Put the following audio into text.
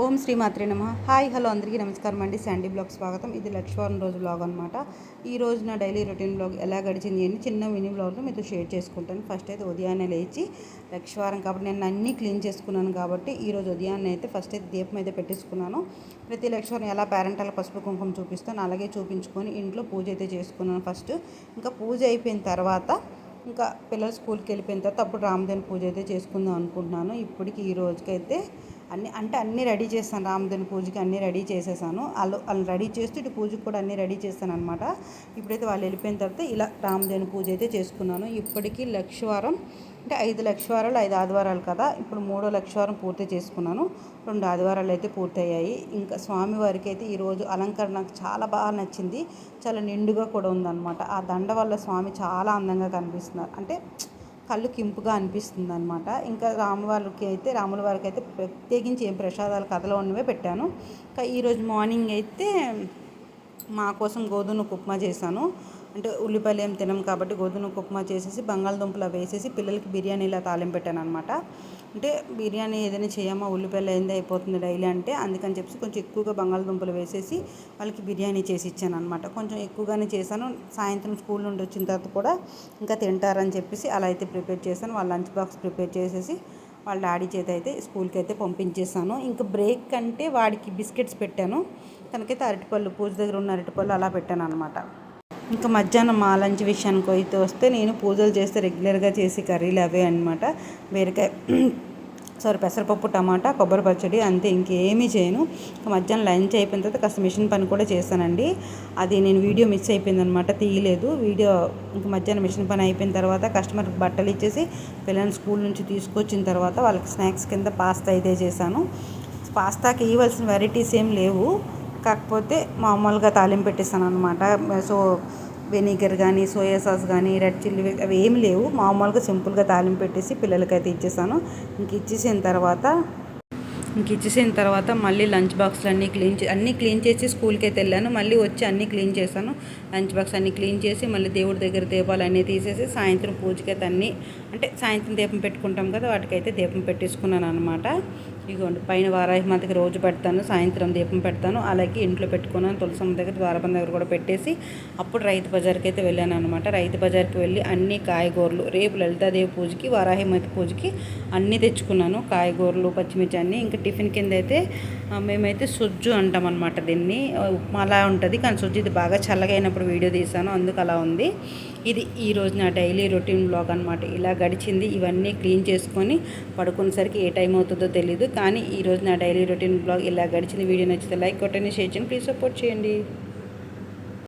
ఓం శ్రీ మాత్రే నమ. Hi hello అందరికీ నమస్కారం అండి. శాండీ బ్లాగ్ స్వాగతం. ఇది లక్ష్వారం రోజు బ్లాగ్ అనమాట ఈ రోజు నా డైలీ రొటీన్ బ్లాగ్ ఎలా గడిచింది అని చిన్న మినీ బ్లాగ్లో మీతో షేర్ చేసుకుంటాను. ఫస్ట్ అయితే ఉదయాన్నే లేచి లక్ష్వారం కాబట్టి నేను అన్నీ క్లీన్ చేసుకున్నాను కాబట్టి ఈ రోజు ఉదయాన్నే అయితే ఫస్ట్ అయితే దీపం అయితే పెట్టేసుకున్నాను. ప్రతి లక్ష్వారం ఎలా పేరెంటాల పసుపు కుంకుమ చూపిస్తాను అలాగే చూపించుకొని ఇంట్లో పూజ అయితే చేసుకున్నాను ఫస్ట్. ఇంకా పూజ అయిపోయిన తర్వాత ఇంకా పిల్లలు స్కూల్కి వెళ్ళిపోయిన తర్వాత అప్పుడు రామదేవుని పూజ అయితే చేసుకుందాం అనుకుంటున్నాను. ఇప్పటికి ఈ రోజుకైతే అన్ని అంటే అన్నీ రెడీ చేస్తాను. రామదేవుని పూజకి అన్నీ రెడీ చేసేసాను. వాళ్ళు వాళ్ళు రెడీ చేస్తూ ఇటు పూజకి కూడా అన్నీ రెడీ చేస్తాను అనమాట ఇప్పుడైతే వాళ్ళు వెళ్ళిపోయిన తర్వాత ఇలా రామదేవుని పూజ అయితే చేసుకున్నాను. ఇప్పటికీ లక్షవారం అంటే ఐదు లక్షవారాలు ఐదు ఆదివారాలు కదా. ఇప్పుడు మూడో లక్షవారం పూర్తి చేసుకున్నాను. రెండు ఆదివారాలు అయితే పూర్తయ్యాయి. ఇంకా స్వామివారికి అయితే ఈరోజు అలంకరణ నాకు చాలా బాగా నచ్చింది. చాలా నిండుగా కూడా ఉందన్నమాట. ఆ దండ వల్ల స్వామి చాలా అందంగా కనిపిస్తున్నారు. అంటే కళ్ళు కింపుగా అనిపిస్తుంది అనమాట ఇంకా రామువారికి అయితే రాముల వారికి అయితే ప్రత్యేకించి ఏం ప్రసాదాలు కథలో ఉన్నవే పెట్టాను. ఇంకా ఈరోజు మార్నింగ్ అయితే మా కోసం గోధుమ ఉప్మా చేశాను. అంటే ఉల్లిపాయలు ఏం తినం కాబట్టి గోధుమ ఉప్మా చేసేసి బంగాళదుంపలు వేసేసి పిల్లలకి బిర్యానీలా తాలింపు పెట్టాను అనమాట అంటే బిర్యానీ ఏదైనా చేయమా ఉల్లిపాయలు ఏంది అయిపోతుంది డైలీ అంటే అందుకని చెప్పి కొంచెం ఎక్కువగా బంగాళదుంపలు వేసేసి వాళ్ళకి బిర్యానీ చేసి ఇచ్చాను అనమాట కొంచెం ఎక్కువగానే చేశాను. సాయంత్రం స్కూల్ నుండి వచ్చిన తర్వాత కూడా ఇంకా తింటారని చెప్పేసి అలా అయితే ప్రిపేర్ చేశాను. వాళ్ళ లంచ్ బాక్స్ ప్రిపేర్ చేసేసి వాళ్ళ డాడీ చేత అయితే స్కూల్కి అయితే పంపించేసాను ఇంకా బ్రేక్ అంటే వాడికి బిస్కెట్స్ పెట్టాను. తనకైతే అరటిపళ్ళు పూజ దగ్గర ఉన్న అరటిపళ్ళు అలా పెట్టాను అనమాట ఇంకా మధ్యాహ్నం మా లంచ్ విషయానికి అయితే వస్తే నేను పూజలు చేస్తే రెగ్యులర్గా చేసే కర్రీలు అవే అనమాట బీరకాయ సారీ పెసరపప్పు టమాటా కొబ్బరి పచ్చడి అంతే ఇంకేమీ చేయను. మధ్యాహ్నం లంచ్ అయిపోయిన తర్వాత కాస్త మిషన్ పని కూడా చేశానండి అది నేను వీడియో మిస్ అయిపోయింది అనమాట తీయలేదు. వీడియో ఇంక మధ్యాహ్నం మిషన్ పని అయిపోయిన తర్వాత కస్టమర్కి బట్టలు ఇచ్చేసి పిల్లల్ని స్కూల్ నుంచి తీసుకొచ్చిన తర్వాత వాళ్ళకి స్నాక్స్ కింద పాస్తా అయితే చేశాను. పాస్తాకి ఇవ్వాల్సిన వెరైటీస్ ఏం లేవు. కాకపోతే మామూలుగా తాలింపు పెట్టేస్తాను అనమాట సో వెనిగర్ కానీ సోయా సాస్ కానీ రెడ్ చిల్లీ అవి ఏమి లేవు. మామూలుగా సింపుల్గా తాలింపు పెట్టేసి పిల్లలకైతే ఇచ్చేసాను ఇంక ఇచ్చేసిన తర్వాత ఇంక ఇచ్చేసిన తర్వాత మళ్ళీ లంచ్ బాక్స్లు అన్నీ క్లీన్ చే అన్నీ క్లీన్ చేసి స్కూల్కి అయితే వెళ్ళాను. మళ్ళీ వచ్చి అన్నీ క్లీన్ చేశాను. లంచ్ బాక్స్ అన్నీ క్లీన్ చేసి మళ్ళీ దేవుడి దగ్గర దీపాలు అన్నీ తీసేసి సాయంత్రం పూజకైతే అన్నీ అంటే సాయంత్రం దీపం పెట్టుకుంటాం కదా వాటికైతే దీపం పెట్టేసుకున్నాను అనమాట ఇదిగోండి పైన వారాహి మాతకి రోజు పెడతాను సాయంత్రం దీపం పెడతాను అలాగే ఇంట్లో పెట్టుకున్నాను తులసమ్మ దగ్గర ద్వారపం దగ్గర కూడా పెట్టేసి అప్పుడు రైతు బజార్కి అయితే వెళ్ళాను అనమాట రైతు బజార్కి వెళ్ళి అన్ని కాయగూరలు రేపు లలితాదేవి పూజకి వారాహిమతి పూజకి అన్నీ తెచ్చుకున్నాను. కాయగూరలు పచ్చిమిర్చి అన్నీ ఇంకా టిఫిన్ కింద అయితే మేమైతే సుజ్జు అంటాం అనమాట దీన్ని ఉప్మా అలా ఉంటుంది కానీ సుజ్జు ఇది బాగా చల్లగా అయినప్పుడు వీడియో తీసాను అందుకు అలా ఉంది. ఇది ఈరోజు నా డైలీ రొటీన్ బ్లాగ్ అనమాట ఇలా గడిచింది ఇవన్నీ క్లీన్ చేసుకొని పడుకునేసరికి ఏ టైం అవుతుందో తెలీదు. కానీ ఈరోజు నా డైలీ రొటీన్ బ్లాగ్ ఇలా గడిచింది. వీడియో నచ్చితే లైక్ కొట్టండి షేర్ చేయండి ప్లీజ్ సపోర్ట్ చేయండి.